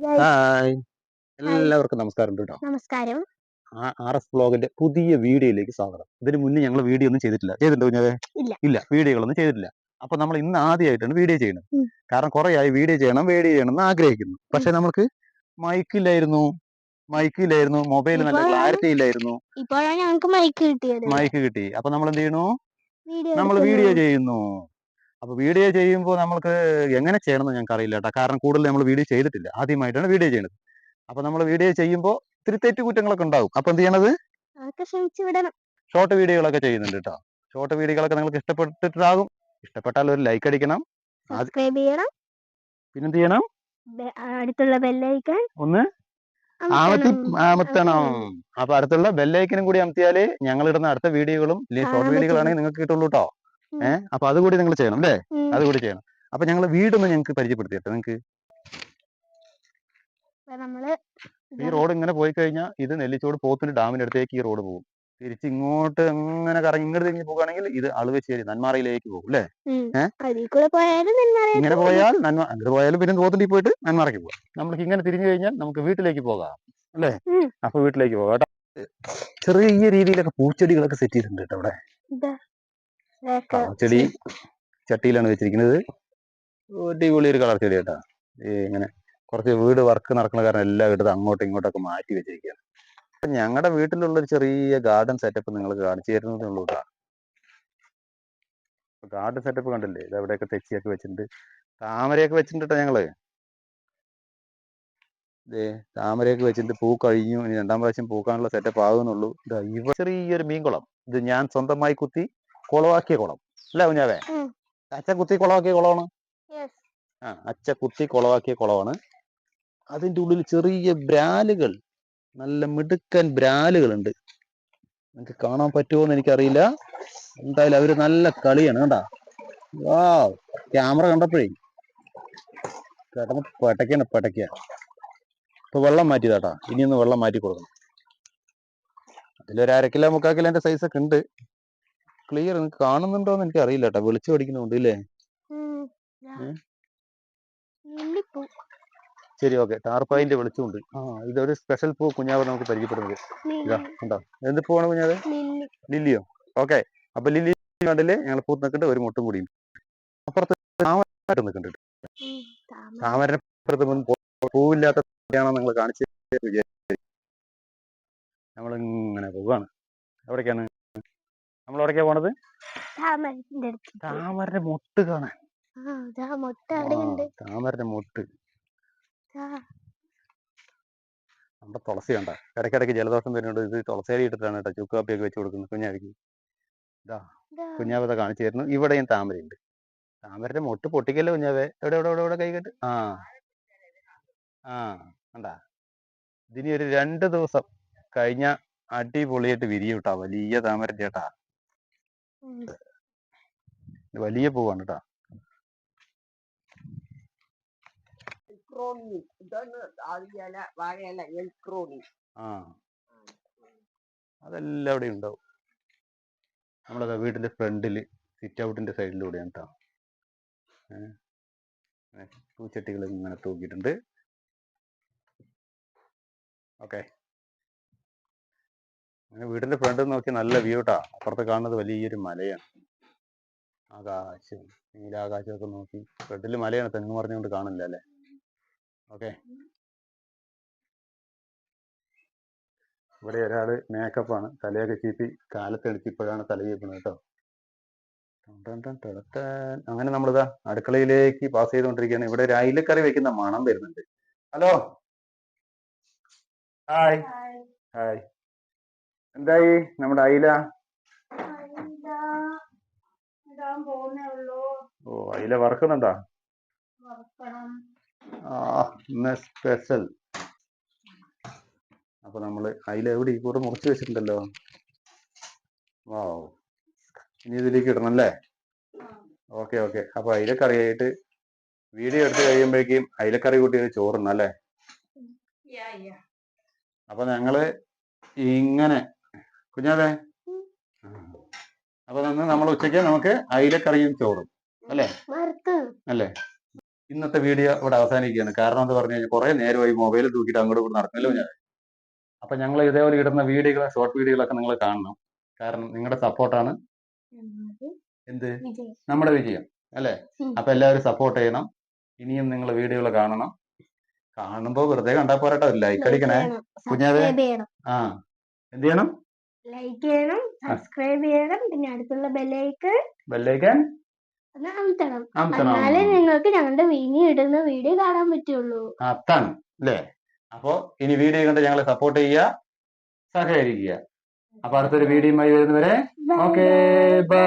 Hi എല്ലാവർക്കും നമസ്കാരം കേട്ടോ നമസ്കാരം. ആർ എസ് ബ്ലോഗിന്റെ പുതിയ വീഡിയോയിലേക്ക് സ്വാഗതം. ഇതിന് മുന്നേ ഞങ്ങൾ വീഡിയോ ഒന്നും ചെയ്തിട്ടില്ല. ചെയ്തിട്ടുണ്ടോ കുഞ്ഞാവേ ഇല്ല. ഇല്ല. വീഡിയോകളൊന്നും ചെയ്തിട്ടില്ല. അപ്പൊ നമ്മൾ ഇന്ന് ആദ്യമായിട്ടാണ് വീഡിയോ ചെയ്യുന്നത്. ഉം. കാരണം കുറെ ആയി വീഡിയോ ചെയ്യണം വീഡിയോ ചെയ്യണം എന്ന് ആഗ്രഹിക്കുന്നു. പക്ഷെ നമ്മൾക്ക് മൈക്കില്ലായിരുന്നു മൈക്കില്ലായിരുന്നു മൊബൈൽ നല്ല ഇപ്പോഴാണ് ക്ലാരിറ്റി ഇല്ലായിരുന്നു. ഇപ്പോഴാണ് ഞങ്ങൾക്ക് മൈക്ക് കിട്ടിയത്. മൈക്ക് കിട്ടി. അപ്പൊ നമ്മൾ എന്ത് ചെയ്യണു വീഡിയോ നമ്മൾ. വീഡിയോ ചെയ്യുന്നു. അപ്പൊ വീഡിയോ ചെയ്യുമ്പോൾ നമുക്ക് എങ്ങനെ ചെയ്യണമെന്ന് ഞങ്ങൾക്ക് അറിയില്ല കേട്ടോ. കാരണം കൂടുതൽ നമ്മൾ വീഡിയോ ചെയ്തിട്ടില്ല. ആദ്യമായിട്ടാണ് വീഡിയോ ചെയ്യുന്നത്. അപ്പൊ നമ്മൾ വീഡിയോ ചെയ്യുമ്പോൾ ഇത്തിരി തെറ്റുകുറ്റങ്ങളൊക്കെ ഉണ്ടാവും. അപ്പൊ എന്ത് ചെയ്യണത്? ഷോർട്ട് വീഡിയോകളൊക്കെ ചെയ്യുന്നുണ്ട് കേട്ടോ. ഷോർട്ട് വീഡിയോകളൊക്കെ നിങ്ങൾക്ക് ഇഷ്ടപ്പെട്ടിട്ടാകും. ഇഷ്ടപ്പെട്ടാൽ ഒരു ലൈക്ക് അടിക്കണം. സബ്സ്ക്രൈബ് ചെയ്യണം. പിന്നെന്ത് ചെയ്യണം? അടുത്തുള്ള ബെല്ലൈക്കൺ ഒന്ന് ആമത്തി അപ്പൊ അടുത്തുള്ള ബെല്ലൈക്കനും കൂടി അമർത്തിയാലേ ഞങ്ങൾ ഇടുന്ന അടുത്ത വീഡിയോകളും ഷോർട്ട് വീഡിയോകളാണെങ്കിൽ നിങ്ങൾക്ക് കിട്ടുള്ളൂ കേട്ടോ. ഏഹ്? അപ്പൊ അതുകൂടി നിങ്ങൾ ചെയ്യണം അല്ലേ? അതുകൂടി ചെയ്യണം. അപ്പൊ ഞങ്ങൾ വീടൊന്ന് ഞങ്ങൾക്ക് പരിചയപ്പെടുത്തിയിട്ട് നിങ്ങൾക്ക് നമ്മൾ ഈ റോഡ് ഇങ്ങനെ പോയി കഴിഞ്ഞാൽ ഇത് നെല്ലിച്ചോട് പോത്തിന്റെ ഡാമിന്റെ അടുത്തേക്ക് ഈ റോഡ് പോകും. തിരിച്ച് ഇങ്ങോട്ട് അങ്ങനെ കറങ്ങി ഇങ്ങോട്ട് തിരിഞ്ഞ് പോകുകയാണെങ്കിൽ ഇത് അളുവശ്ശേരി നന്മാറയിലേക്ക് പോകും അല്ലേ? ഇങ്ങനെ. പോയാൽ നന്മ അങ്ങോട്ട് പോയാലും പിന്നെ പോത്തിന്റെ പോയിട്ട് നന്മാറയ്ക്ക് പോകാം നമുക്ക് ഇങ്ങനെ തിരിഞ്ഞു കഴിഞ്ഞാൽ നമുക്ക് വീട്ടിലേക്ക് പോകാം അല്ലേ. അപ്പൊ വീട്ടിലേക്ക് പോകാം ചെറിയ രീതിയിലൊക്കെ പൂച്ചെടികളൊക്കെ സെറ്റ് ചെയ്തിട്ടുണ്ട് കേട്ടോ അവിടെ. ചെടി ചട്ടിയിലാണ് വെച്ചിരിക്കുന്നത്. അടിപൊളി ഒരു കളർ ചെടി കേട്ടാ ഈ ഇങ്ങനെ കുറച്ച് വീട് വർക്ക് നടക്കുന്ന കാരണം എല്ലാം എടുത്ത് അങ്ങോട്ടും ഇങ്ങോട്ടൊക്കെ മാറ്റി വെച്ചിരിക്കുകയാണ്. അപ്പൊ ഞങ്ങളുടെ വീട്ടിലുള്ള ഒരു ചെറിയ ഗാർഡൻ സെറ്റപ്പ് നിങ്ങൾക്ക് കാണിച്ചു തരുന്നതേ ഉള്ളൂ കേട്ടോ ഗാർഡൻ സെറ്റപ്പ് കണ്ടില്ലേ? ഇത് അവിടെയൊക്കെ തെച്ചിയൊക്കെ വെച്ചിട്ടുണ്ട്. താമരയൊക്കെ വെച്ചിട്ടുണ്ട് ട്ടോ ഞങ്ങൾ? ദേ താമരയൊക്കെ വെച്ചിട്ട് പൂ കഴിഞ്ഞു. ഇനി രണ്ടാം പ്രാവശ്യം പൂക്കാനുള്ള സെറ്റപ്പ് ആകുന്നുള്ളൂ ഇതാ ഇവ ചെറിയൊരു മീൻകുളം. ഇത് ഞാൻ സ്വന്തമായി കുത്തി കുളമാക്കിയ കുളം. അല്ലേ കുഞ്ഞാവേ. അച്ഛൻ കുത്തി കുളമാക്കിയ കുളമാണ്? ആ അച്ഛ കുത്തി കുളമാക്കിയ കുളമാണ്. അതിന്റെ ഉള്ളിൽ ചെറിയ ബ്രാലുകൾ നല്ല മിടുക്കൻ ബ്രാലുകളുണ്ട്. നിങ്ങൾക്ക് കാണാൻ പറ്റുമോ എന്ന് എനിക്കറിയില്ല. എന്തായാലും അവർ നല്ല കളിയാണ് കണ്ടാ? വാ ക്യാമറ കണ്ടപ്പോഴേ കിടന്ന് പെട്ടക്കാണ് പെട്ടക്ക. ഇപ്പൊ വെള്ളം മാറ്റിയതാട്ടാ. ഇനിയൊന്ന് വെള്ളം മാറ്റി കൊടുക്കണം. അതിലൊരു കിലോ മുക്കാൽ കിലോന്റെ സൈസ് ഒക്കെ ഉണ്ട്. ക്ലിയർ നിങ്ങൾക്ക് കാണുന്നുണ്ടോ എന്ന് എനിക്ക് അറിയില്ല കേട്ടോ വെളിച്ചം അടിക്കുന്നുണ്ട് ഇല്ലേ. ശരി ഓക്കെ. ടാർപ്പായിന്റെ വെളിച്ചമുണ്ട് ആ ഇതൊരു സ്പെഷ്യൽ പൂ കുഞ്ഞാവ് നമുക്ക് പരിചയപ്പെടുന്നത്. ഇതാ. ഉണ്ടോ എന്ത് പൂവാണ് കുഞ്ഞാവ്? ലില്ലി. ലില്ലിയോ. ഓക്കെ. അപ്പൊ ലില്ലി കണ്ടില്ലേ? ഞങ്ങൾ പൂ നിൽക്കുന്നുണ്ട് ഒരു മുട്ടും കൂടി. അപ്പുറത്ത് താമരമായിട്ട് നിൽക്കുന്നുണ്ട് താമരപ്പുറത്ത് താമര. പൂവില്ലാത്ത നിങ്ങൾ കാണിച്ചു നമ്മൾ ഇങ്ങനെ പോവാണ്. എവിടേക്കാണ് നമ്മൾ എവിടേക്കാ പോണത് താമരന്റെ മൊട്ട് കാണാൻ. താമരന്റെ മൊട്ട്. നമ്മുടെ തുളസി കണ്ട. ഇടയ്ക്കിടയ്ക്ക് ജലദോഷം വരുന്നുണ്ട്. ഇത് തുളസേരി ഇട്ടിട്ടാണ് കേട്ടോ. ചുക്ക് കാപ്പിയൊക്കെ വെച്ച് കൊടുക്കുന്നത്. കുഞ്ഞാവിക്ക് ഇതാ. കുഞ്ഞാവത കാണിച്ചു തരുന്നു. ഇവിടെയും താമരയുണ്ട്. താമരന്റെ മൊട്ട് പൊട്ടിക്കല്ലേ കുഞ്ഞാവേ? എവിടെ എവിടെ എവിടെ എവിടെ കൈകെട്ട് ആ. ആ കണ്ടാ. ഇതിനി ഒരു രണ്ട് ദിവസം കഴിഞ്ഞ അടിപൊളിയായിട്ട് വിരിയും കേട്ടാ. വലിയ താമര ചേട്ടാ വലിയ പൂവാണ് കേട്ടാ എൽക്രോണി ഇതാണ് ആവിയല വാഴയില എൽക്രോണി ആ. അതെല്ലാം അവിടെ ഉണ്ടാവും. നമ്മളതാ വീടിന്റെ ഫ്രണ്ടിൽ സിറ്റ് ഔട്ടിന്റെ സൈഡിലൂടെയാണ് കേട്ടോ പൂച്ചട്ടികൾ ഇങ്ങനെ തൂക്കിയിട്ടുണ്ട്. ഓക്കെ. അങ്ങനെ വീടിന്റെ ഫ്രണ്ടിൽ നോക്കി നല്ല വ്യൂ ട്ടാ. അപ്പുറത്ത് കാണുന്നത് വലിയൊരു മലയാണ്. ആകാശം നീലാകാശമൊക്കെ നോക്കി. ഫ്രണ്ടിൽ മലയാണ്. തെങ്ങ് പറഞ്ഞുകൊണ്ട് കാണില്ല അല്ലേ? ഓക്കെ ഇവിടെ ഒരാൾ മേക്കപ്പ് ആണ്. തലയൊക്കെ ചീപ്പി കാലത്ത് എണിച്ചിപ്പോഴാണ് തല ചീപ്പുന്നത് കേട്ടോ. അങ്ങനെ നമ്മളിതാ അടുക്കളയിലേക്ക് പാസ് ചെയ്തുകൊണ്ടിരിക്കുകയാണ്. ഇവിടെ ഒരു അയിലക്കറി വെക്കുന്ന മണം വരുന്നുണ്ട്. ഹലോ ഹായ് ഹായ് എന്തായി? നമ്മുടെ അയില? ഓ അയില വറക്കുന്നുണ്ടാ? ആ ഇന്ന് സ്പെഷ്യൽ അപ്പൊ നമ്മൾ അയില എവിടെ? ഈ കൂടെ മുറിച്ചു വെച്ചിട്ടുണ്ടല്ലോ. വാവ് ഇനി ഇതിലേക്ക് ഇടണം അല്ലേ? ഓക്കെ ഓക്കെ അപ്പൊ അയിലക്കറിയായിട്ട് വീഡിയോ എടുത്ത് കഴിയുമ്പോഴേക്കും അയിലക്കറി കൂട്ടി ചോറുന്നല്ലേ അപ്പൊ ഞങ്ങൾ ഇങ്ങനെ കുഞ്ഞാവേ? ആ. അപ്പൊ നിന്ന് നമ്മൾ ഉച്ചയ്ക്ക് നമുക്ക് അയിലക്കറിയും ചോറും അല്ലേ? അല്ലേ? ഇന്നത്തെ വീഡിയോ ഇവിടെ അവസാനിക്കുകയാണ്. കാരണം എന്ന് പറഞ്ഞു കഴിഞ്ഞാൽ കുറെ നേരമായി മൊബൈൽ തൂക്കിയിട്ട് അങ്ങോട്ട് ഇവിടെ നടക്കല്ലോ ഞാൻ അപ്പൊ ഞങ്ങൾ ഇതേപോലെ ഇടുന്ന വീഡിയോകൾ ഷോർട്ട് വീഡിയോകളൊക്കെ നിങ്ങൾ കാണണം. കാരണം നിങ്ങളുടെ സപ്പോർട്ടാണ് എന്ത്? നമ്മുടെ വിജയം അല്ലേ. അപ്പൊ എല്ലാവരും സപ്പോർട്ട് ചെയ്യണം. ഇനിയും നിങ്ങൾ വീഡിയോകൾ കാണണം. കാണുമ്പോ വെറുതെ കണ്ടാ പോരാട്ടോ. ലൈക്ക് അടിക്കണേ. ചെയ്യണം. ആ. എന്ത് ചെയ്യണം? ലൈക്ക് ചെയ്യണം സബ്സ്ക്രൈബ് ചെയ്യണം പിന്നെ അടുത്തുള്ള ബെല്ലൈക്കൺ ബെല്ലൈക്കൺ എന്നാലേ നിങ്ങൾക്ക് ഞങ്ങളുടെ വീണി ഇടുന്ന വീഡിയോ കാണാൻ പറ്റുള്ളൂ. അത്താണ് അല്ലേ? അപ്പോ ഇനി വീഡിയോ കണ്ട് ഞങ്ങളെ സപ്പോർട്ട് ചെയ്യുക സഹകരിക്കുക. അപ്പൊ അടുത്തൊരു വീഡിയോയുമായി വരുന്നവരെ ഓക്കെ ബൈ